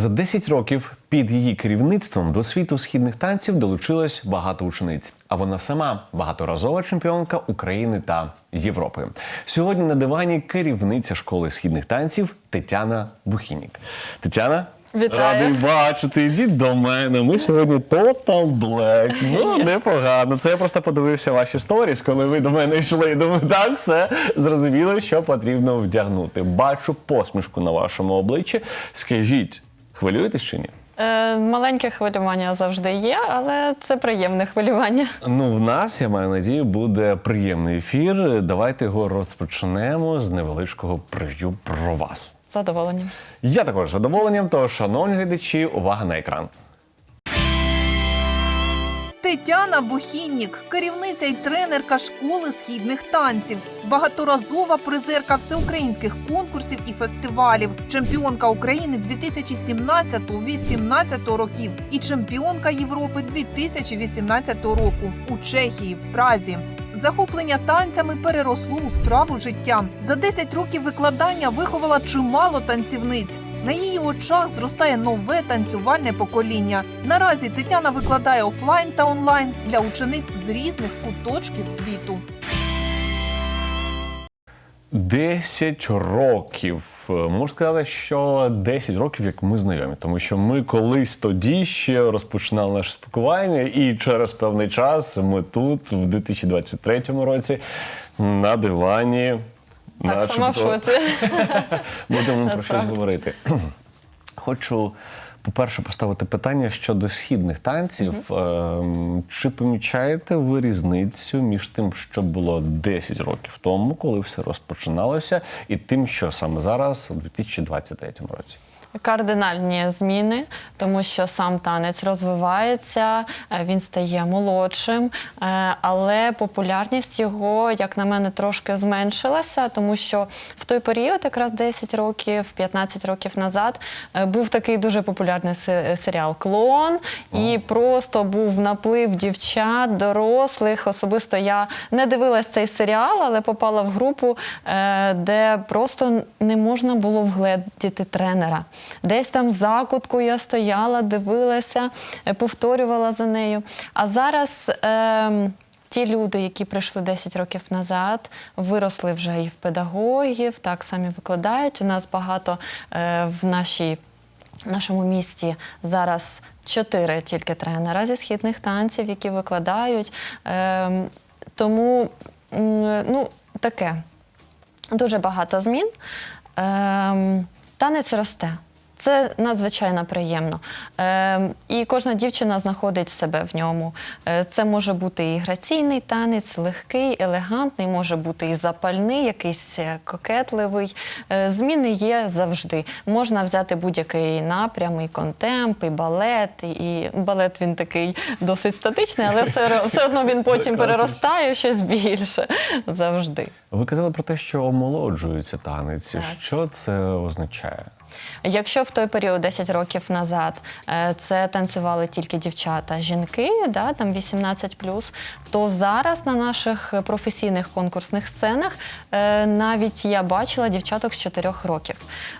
За 10 років під її керівництвом до світу східних танців долучилось багато учениць. А вона сама багаторазова чемпіонка України та Європи. Сьогодні на дивані керівниця школи східних танців Тетяна Бухінік. Тетяна. Вітаю. Радий бачити, йдіть до мене. Ми сьогодні Total Black. Ну, непогано. Це я просто подивився ваші сторіс, коли ви до мене йшли. Думаю, так, все зрозуміло, що потрібно вдягнути. Бачу посмішку на вашому обличчі. Скажіть, хвилюєтесь чи ні? Е, маленьке хвилювання завжди є, але це приємне хвилювання. Ну, в нас, я маю надію, буде приємний ефір. Давайте його розпочнемо з невеличкого прев'ю про вас. Задоволенням. Я також задоволенням, тож, шановні глядачі, увага на екран. Тетяна Бухіннік, керівниця і тренерка школи східних танців, багаторазова призерка всеукраїнських конкурсів і фестивалів, чемпіонка України 2017-18 років і чемпіонка Європи 2018 року у Чехії в Празі. Захоплення танцями переросло у справу життя. За 10 років викладання виховала чимало танцівниць. На її очах зростає нове танцювальне покоління. Наразі Тетяна викладає офлайн та онлайн для учениць з різних куточків світу. 10 років. Можу сказати, що 10 років, як ми знайомі, тому що ми колись тоді ще розпочинали наше спілкування, і через певний час ми тут, в 2023 році, на дивані. Так, сама в начебто, шоці. Будемо про щось говорити. Хочу, по-перше, поставити питання щодо східних танців. Ем, Чи помічаєте ви різницю між тим, що було 10 років тому, коли все розпочиналося, і тим, що саме зараз, у 2023 році? Кардинальні зміни, тому що сам танець розвивається, е, він стає молодшим, е, але популярність його, як на мене, трошки зменшилася, тому що в той період, якраз 10 років, 15 років назад, е, був такий дуже популярний се- серіал Клон, і просто був наплив дівчат, дорослих. Особисто я не дивилась цей серіал, але попала в групу, де просто не можна було вгледіти тренера. Десь там за кутку я стояла, дивилася, е, повторювала за нею. А зараз. ем, Ті люди, які прийшли 10 років назад, виросли вже і в педагогів, так самі викладають. У нас багато е, в нашій в нашому місті зараз чотири тільки тренера зі східних танців, які викладають. Ем, тому м, ну, таке дуже багато змін. Ем, танець росте. Це надзвичайно приємно. Ем, і кожна дівчина знаходить себе в ньому. Е, це може бути і граційний танець, легкий, елегантний, може бути і запальний, якийсь е, кокетливий. Е, зміни є завжди. Можна взяти будь-який напрям, і контемп, і балет. І балет він такий досить статичний, але все, все одно він потім переростає в щось більше завжди. Ви казали про те, що омолоджується танець. Так. Що це означає? Якщо в той період 10 років назад е, це танцювали тільки дівчата, жінки, да, там 18 то зараз на наших професійних конкурсних сценах е, навіть я бачила дівчаток з 4 років.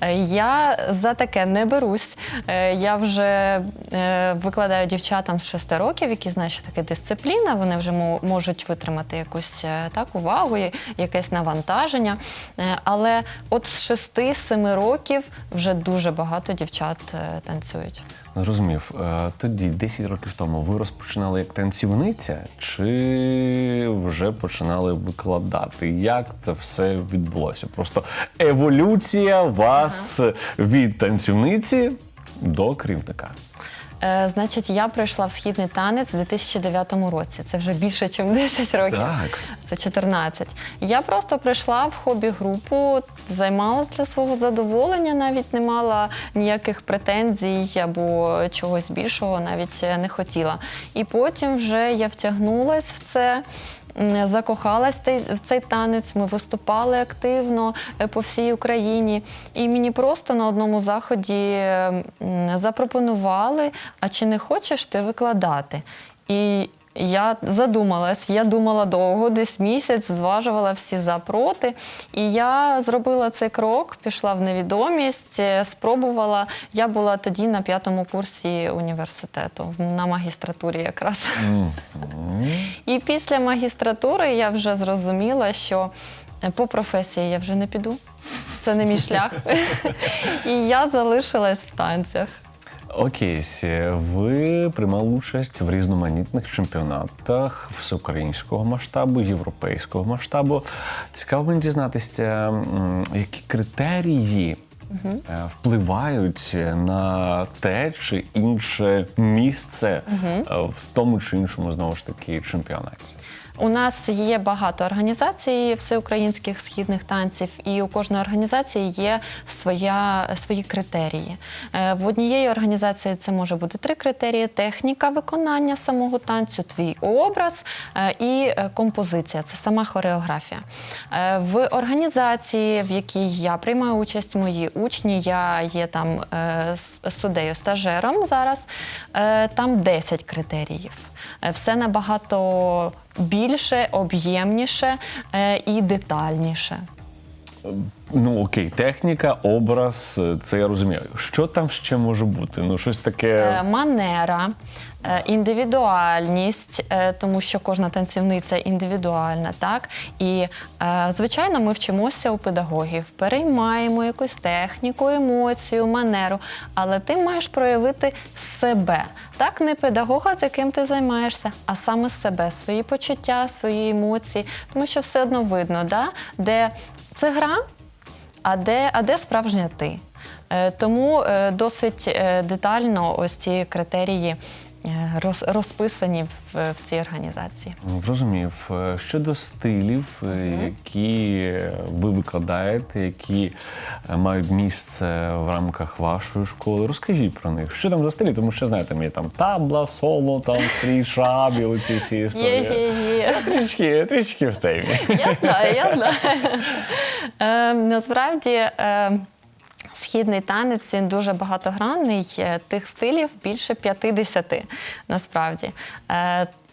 Е, Я за таке не берусь. Я вже викладаю дівчатам з 6 років, які знають, що таке дисципліна. Вони вже можуть витримати якусь так увагу, якесь навантаження. Але от з 6-7 років вже дуже багато дівчат е, танцюють. Зрозумів. Е, Тоді, 10 років тому, ви розпочинали як танцівниця, чи вже починали викладати? Як це все відбулося? Просто еволюція вас від танцівниці до керівника. Е, Значить, я прийшла в східний танець у 2009 році. Це вже більше, ніж 10 років. Так. Це 14. Я просто прийшла в хобі-групу, займалася для свого задоволення, навіть не мала ніяких претензій або чогось більшого, навіть е, не хотіла. І потім вже я втягнулась в це. Закохалась в цей- танець, ми виступали активно е, по всій Україні. І мені просто на одному заході запропонували: а чи не хочеш ти викладати? І Я задумалась, я думала довго, десь місяць, зважувала всі за проти. І я зробила цей крок, пішла в невідомість, е, спробувала. Я була тоді на п'ятому курсі університету, на магістратурі якраз. І після магістратури я вже зрозуміла, що е, по професії я вже не піду. Це не мій шлях. І я залишилась в танцях. Окей, ви приймали участь в різноманітних чемпіонатах всеукраїнського масштабу, європейського масштабу. Цікаво мені дізнатися, які критерії е, впливають на те чи інше місце е, в тому чи іншому знову ж таки чемпіонаті. У нас є багато організацій всеукраїнських східних танців, і у кожної організації є своя, свої критерії. Е, В однієї організації це може бути три критерії: техніка виконання самого танцю, твій образ е, і е, композиція це сама хореографія. В організації, в якій я приймаю участь, мої учні, я є там суддею стажером зараз, там 10 критеріїв. Все набагато більше, об'ємніше е, і детальніше. Ну окей, техніка, образ, е, це я розумію. Що там ще може бути? Ну, щось таке. Е, Манера, е, індивідуальність, тому що кожна танцівниця індивідуальна, так і звичайно, ми вчимося у педагогів, переймаємо якусь техніку, емоцію, манеру, але ти маєш проявити себе, так не педагога, з яким ти займаєшся, а саме себе, свої почуття, свої емоції, тому що все одно видно, да? де це гра, а де, а де справжня ти? Е, Тому е, досить е, детально ось ці критерії розписані в, в цій організації. Зрозумів. Е, Щодо стилів, е, які е, ви викладаєте, які е, мають місце в рамках вашої школи, розкажіть про них. Що там за стилі? Тому що знаєте, мені там табла, соло, там стрій, шабі, оці всі історії. є, є. Трішки, трішки в темі. Я знаю, я знаю. Е, насправді. Е, Східний танець він дуже багатогранний, е, тих стилів більше 50 насправді.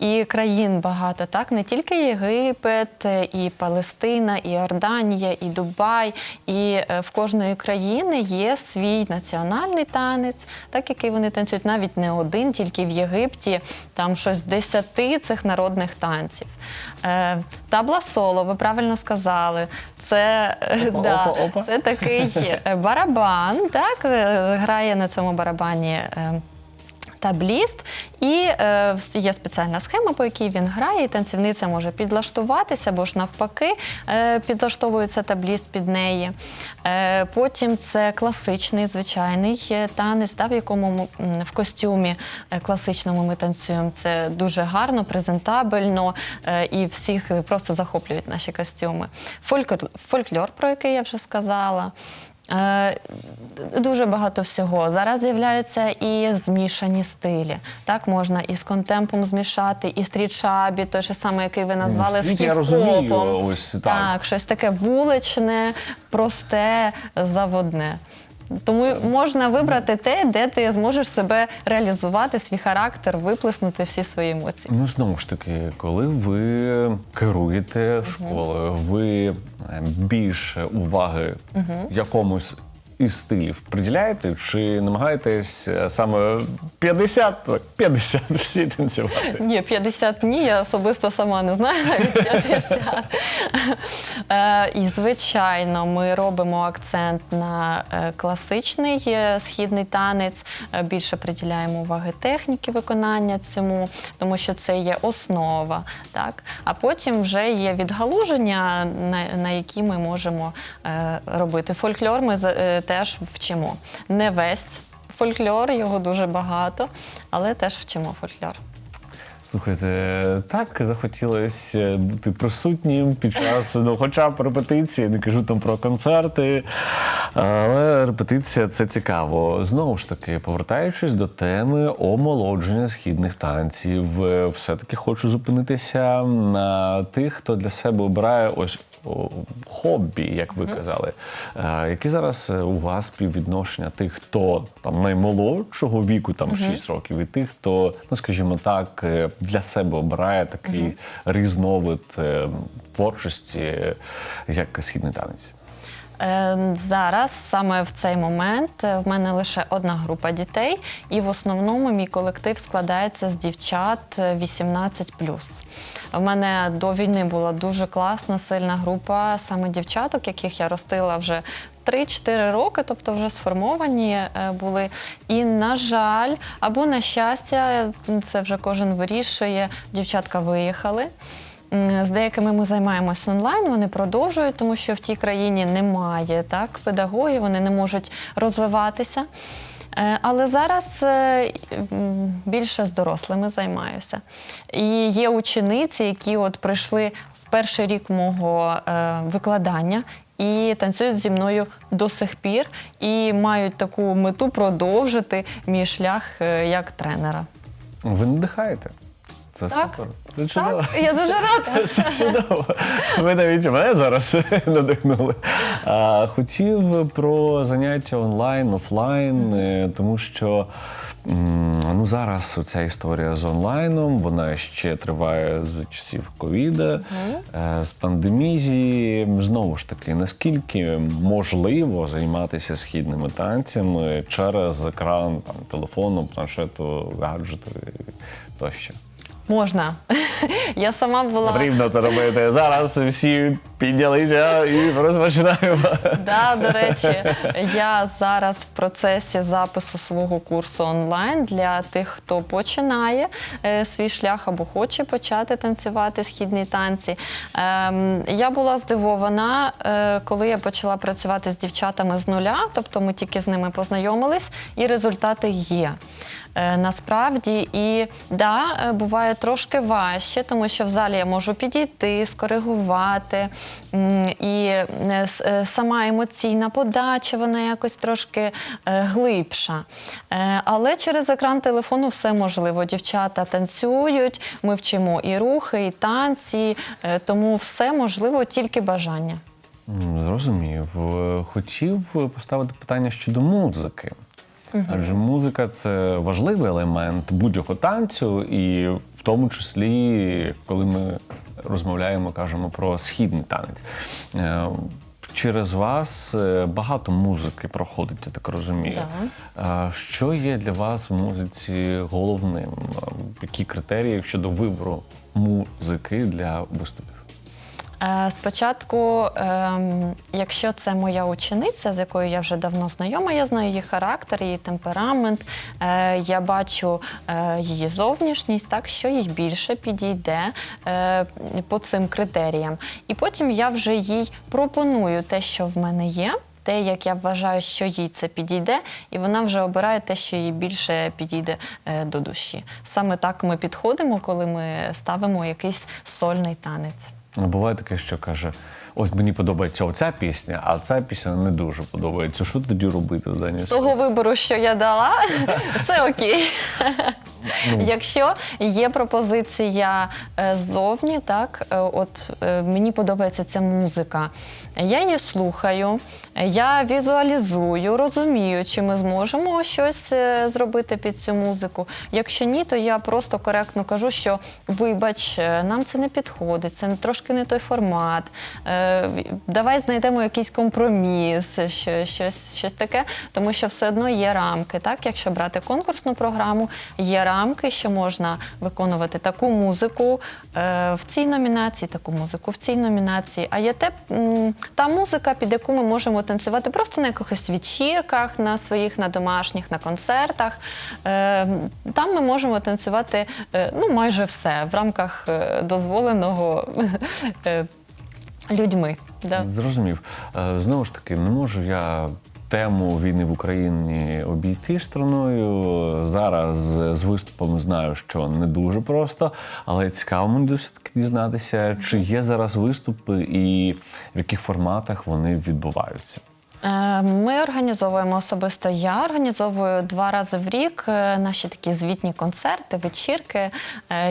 І країн багато, так не тільки Єгипет, е, і Палестина, і Орданія, і Дубай. І е, в кожної країни є свій національний танець, так який вони танцюють навіть не один, тільки в Єгипті там щось десяти цих народних танців. Е, Табла соло, ви правильно сказали. Це, Опа, да, опа, опа. це такий барабан, так, грає на цьому барабані. Табліст, і е, є спеціальна схема, по якій він грає, і танцівниця може підлаштуватися, або ж навпаки, е, підлаштовується табліст під неї. Е, потім це класичний звичайний е, танець, та, в якому ми, в костюмі е, класичному ми танцюємо. Це дуже гарно, презентабельно, е, і всіх просто захоплюють наші костюми. Фольклор, фольклор, про який я вже сказала. Е, Дуже багато всього. Зараз з'являються і змішані стилі. Так можна і з контемпом змішати, і стріт-шабі, той же саме, який ви назвали з хіп-хопом. розумію, ось так. так, щось таке вуличне, просте, заводне. Тому можна вибрати те, де ти зможеш себе реалізувати, свій характер, виплеснути всі свої емоції. Ну, знову ж таки, коли ви керуєте школою, ви е, більше уваги якомусь із стилів приділяєте, чи намагаєтесь е, саме 50, так, 50 всі танцювати? Ні, 50 ні, я особисто сама не знаю навіть 50. Е, І, звичайно, ми робимо акцент на е, класичний східний танець, більше приділяємо уваги техніки виконання цьому, тому що це є основа. Так? А потім вже є відгалуження, на, які ми можемо робити. Фольклор ми теж вчимо. Не весь фольклор, його дуже багато, але теж вчимо фольклор. Слухайте, так захотілося бути присутнім під час, ну, хоча б репетиції, не кажу там про концерти. Але репетиція це цікаво. Знову ж таки, повертаючись до теми омолодження східних танців, е, все-таки хочу зупинитися на тих, хто для себе обирає ось. О, Хобі, як ви казали, Е, які зараз е, у вас співвідношення тих, хто там наймолодшого віку, там 6 років, і тих, хто, ну скажімо так, е, для себе обирає такий різновид е, творчості, е, як східний танець. Е, Зараз саме в цей момент е, в мене лише одна група дітей, і в основному мій колектив складається з дівчат е, 18 В мене до війни була дуже класна, сильна група саме дівчаток, яких я ростила вже 3-4 роки, тобто вже сформовані е, були. І, на жаль, або на щастя, це вже кожен вирішує, дівчатка виїхали. З деякими ми займаємось онлайн, вони продовжують, тому що в тій країні немає так, педагогів, вони не можуть розвиватися. Е, Але зараз е, більше з дорослими займаюся. І є учениці, які от прийшли в перший рік мого е, викладання і танцюють зі мною до сих пір, і мають таку мету продовжити мій шлях як тренера. Ви надихаєте. Це Так. супер. Це чудово. Так, я дуже рада. Це чудово. Ви навіть мене зараз надихнули. А, хотів про заняття онлайн, офлайн, е, тому що ну, зараз ця історія з онлайном, вона ще триває з часів ковіда, е, з пандемії. Знову ж таки, наскільки можливо займатися східними танцями через екран там, телефону, планшету, гаджету тощо. Можна. Я сама була. Потрібно це робити. Зараз всі піднялися і розпочинаємо. Да, до речі, я зараз в процесі запису свого курсу онлайн для тих, хто починає е, свій шлях або хоче почати танцювати східні танці. Ем, я була здивована, е, коли я почала працювати з дівчатами з нуля, тобто ми тільки з ними познайомились, і результати є. Е, Насправді, і да, буває трошки важче, тому що в залі я можу підійти, скоригувати. І е, е, сама емоційна подача, вона якось трошки е, глибша. Але через екран телефону все можливо. Дівчата танцюють, ми вчимо і рухи, і танці, тому все можливо, тільки бажання. Зрозумів. Хотів поставити питання щодо музики. Адже музика це важливий елемент будь-якого танцю, і в тому числі, коли ми розмовляємо, кажемо про східний танець. Е, Через вас е, багато музики проходить, я так розумію. Е, Що є для вас в музиці головним? Які критерії щодо вибору музики для виступів? Е, Спочатку, ем, якщо це моя учениця, з якою я вже давно знайома, я знаю її характер, її темперамент, е, я бачу е, її зовнішність, так що їй більше підійде по цим критеріям. І потім я вже їй пропоную те, що в мене є. Те, як я вважаю, що їй це підійде, і вона вже обирає те, що їй більше підійде е, до душі. Саме так ми підходимо, коли ми ставимо якийсь сольний танець. Ну, Буває таке, що каже: ось мені подобається оця пісня, а ця пісня не дуже подобається. Що тоді робити в даній З того вибору, що я дала, це окей. Якщо є пропозиція е, ззовні, так е, от е, мені подобається ця музика. Я її слухаю, я візуалізую, розумію, чи ми зможемо щось зробити під цю музику. Якщо ні, то я просто коректно кажу, що вибач, нам це не підходить, це трошки не той формат. Давай знайдемо якийсь компроміс, що- щось, щось таке, тому що все одно є рамки. Так, якщо брати конкурсну програму, є рамки, що можна виконувати таку музику е, в цій номінації, таку музику в цій номінації. А є те, та музика, під яку ми можемо танцювати просто на якихось вечірках, на своїх, на домашніх, на концертах. Е, Там ми можемо танцювати е, ну, майже все в рамках дозволеного людьми. Да. Зрозумів. Е, Знову ж таки, не можу я тему війни в Україні обійти стороною. Зараз з виступами знаю, що не дуже просто, але цікаво мені досить таки дізнатися, чи є зараз виступи і в яких форматах вони відбуваються. Е, Ми організовуємо особисто. Я організовую два рази в рік е, наші такі звітні концерти, вечірки,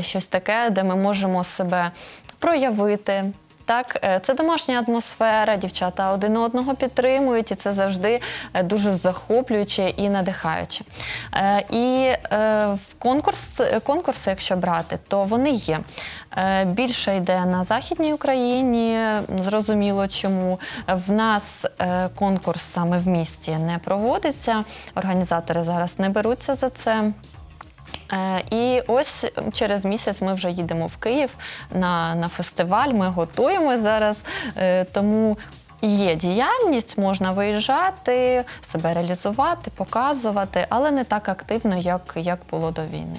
щось таке, де ми можемо себе проявити. Так, е, це домашня атмосфера, дівчата один одного підтримують, і це завжди е, дуже захоплююче і надихаюче. Е, І в конкурс, конкурси, якщо брати, то вони є. Більше йде на Західній Україні, зрозуміло чому. В нас конкурс саме в місті не проводиться. Організатори зараз не беруться за це. Е, І ось через місяць ми вже їдемо в Київ на, на фестиваль. Ми готуємо зараз, е, тому є діяльність, можна виїжджати, себе реалізувати, показувати, але не так активно, як, як було до війни.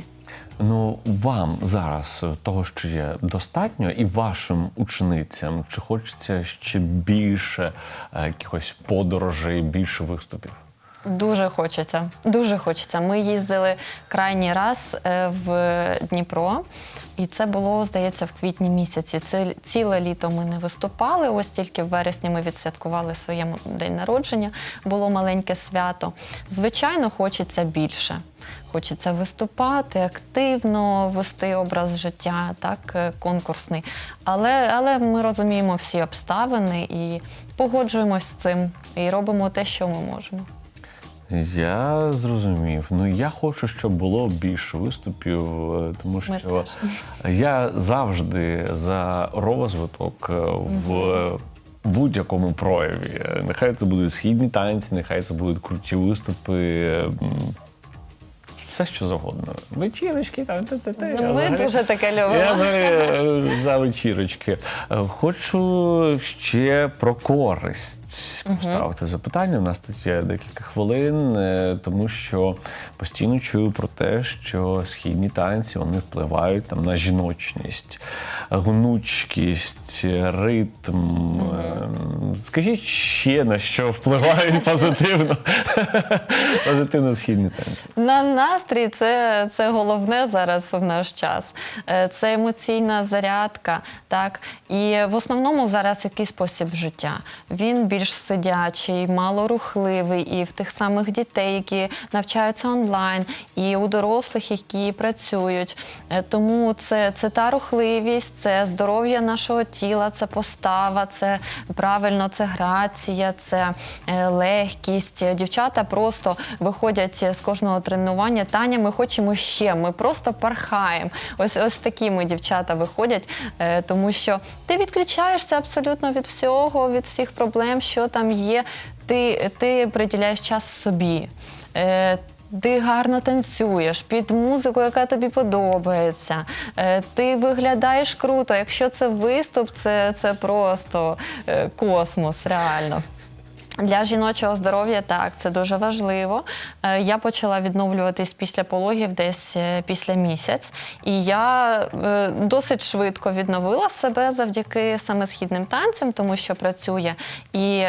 Ну, вам зараз того, що є достатньо, і вашим ученицям, чи хочеться ще більше е, якихось подорожей, більше виступів? Дуже хочеться. Дуже хочеться. Ми їздили крайній раз е, в Дніпро, і це було, здається, в квітні місяці. Це ціле літо ми не виступали. Ось тільки в вересні ми відсвяткували своє день народження. Було маленьке свято. Звичайно, хочеться більше. Хочеться виступати активно, вести образ життя, так е, конкурсний. Але, але ми розуміємо всі обставини і погоджуємось з цим і робимо те, що ми можемо. Я зрозумів. Ну я хочу, щоб було більше виступів, е, тому що я завжди за розвиток е, в будь-якому прояві. Нехай це будуть східні танці, нехай це будуть круті виступи. Все, що завгодно. Вечірочки, там те-те-те. Ну, ми взагалі- дуже таке любимо. Я взагалі, е, за вечірочки. Е, Хочу ще про користь поставити запитання. У нас тут є декілька хвилин, е, тому що постійно чую про те, що східні танці вони впливають там на жіночність, гнучкість, ритм. Е, Скажіть ще на що впливають позитивно, позитивно східні танці. На настрій це, це головне зараз в наш час. Е, Це емоційна зарядка, так і в основному зараз який спосіб життя. Він більш сидячий, малорухливий, і в тих самих дітей, які навчаються онлайн, і у дорослих, які працюють. Е, Тому це, це та рухливість, це здоров'я нашого тіла, це постава, це правильно, це грація, це е, легкість. Дівчата просто виходять з кожного тренування. Таня, ми хочемо ще, ми просто пархаємо. Ось ось такі ми дівчата виходять, е, тому що ти відключаєшся абсолютно від всього, від всіх проблем, що там є. Ти, ти приділяєш час собі. Е, ти гарно танцюєш під музику, яка тобі подобається. Е, Ти виглядаєш круто. Якщо це виступ, це, це просто космос, реально. Для жіночого здоров'я так, це дуже важливо. Е, Я почала відновлюватись після пологів десь е, після місяць, і я е, досить швидко відновила себе завдяки саме східним танцям, тому що працює і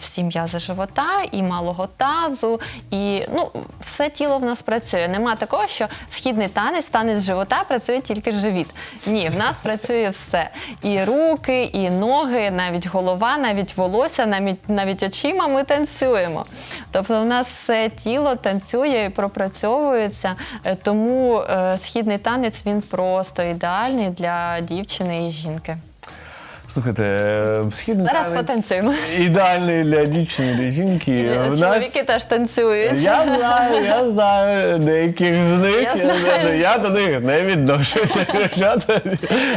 всі м'язи живота, і малого тазу, і ну, все тіло в нас працює. Нема такого, що східний танець, танець живота працює тільки живіт. Ні, в нас працює все. І руки, і ноги, навіть голова, навіть волосся, навіть навіть очима ми танцюємо. Тобто, в нас все тіло танцює і пропрацьовується. Е, Тому е, східний танець він просто ідеальний для дівчини і жінки. Слухайте, е, східний Зараз танець потанцюємо. ідеальний для дівчини, для жінки. В нас- Чоловіки теж танцюють. Я знаю, я знаю деяких з них. Я Я, знаю. я до них не відношуся. Я,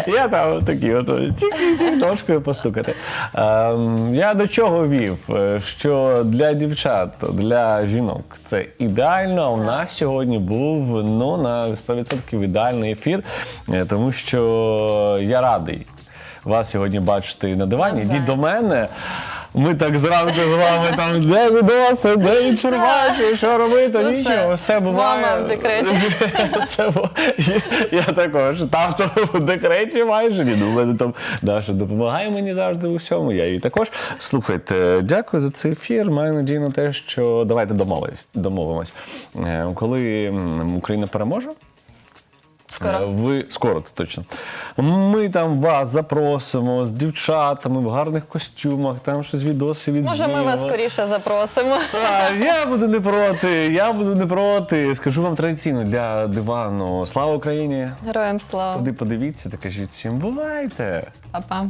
я там такі, от тільки ножкою постукати. Ем, я до чого вів? Е, Що для дівчат, для жінок це ідеально. А у нас сьогодні був ну на 100% ідеальний ефір, е, тому що я радий вас сьогодні бачити на дивані. Йдіть до мене. Ми так зранку з вами там де відоси, де інформація, що робити, Ну, нічого, все буває. мама в декреті. Це бу- я також тато в декреті майже. Ні, ну, в мене там Даша допомагає мені завжди у всьому. Я їй також. Слухайте, дякую за цей ефір. Маю надію на те, що давайте домовимось. домовимось. Е, Коли Україна переможе. Скоро. Е, Ви скоро це точно. Ми там вас запросимо з дівчатами в гарних костюмах, там щось відоси від Може, ми вас скоріше запросимо. Так, я буду не проти, я буду не проти. Скажу вам традиційно для дивану. Слава Україні! Героям слава. Туди подивіться та кажіть всім бувайте. Па-па.